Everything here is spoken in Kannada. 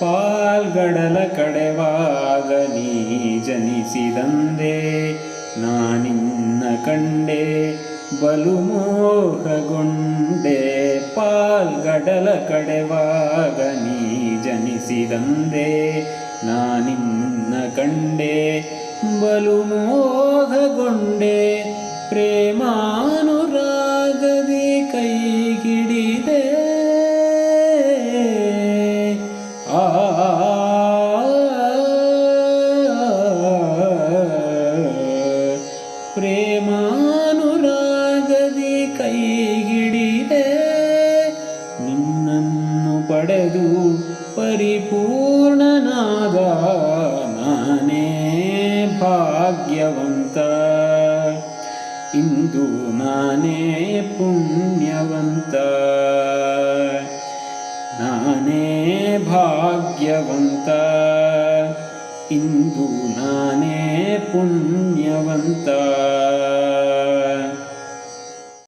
ಪಾಲ್ಗಡಲ ಕಡೆವಾಗ ನೀ ಜನಿಸಿದಂದೆ ನಾನಿನ್ನ ಕಂಡೆ ಬಲು ಮೋಹಗೊಂಡೆ. ಪಾಲ್ಗಡಲ ಕಡೆವಾಗ ನೀ ಜನಿಸಿದಂದೆ ನಾನಿನ್ನ ಕಂಡೆ ಬಲು ಮೋಹಗೊಂಡೆ. ಪ್ರೇಮಾನುರಾಗದಿ ಪ್ರೇಮಾನುರಾಗದಿ ಕೈಗಿಡಿದೆ ನಿನ್ನನ್ನು ಪಡೆದು ಪರಿಪೂರ್ಣನಾದ ನಾನೇ ಭಾಗ್ಯವಂತ. ಇಂದು ನಾನೇ ಪುಣ್ಯವಂತ. ನಾನೇ ಭಾಗ್ಯವಂತ. ಇಂದು ನಾನೇ ಪುಣ್ಯವಂತ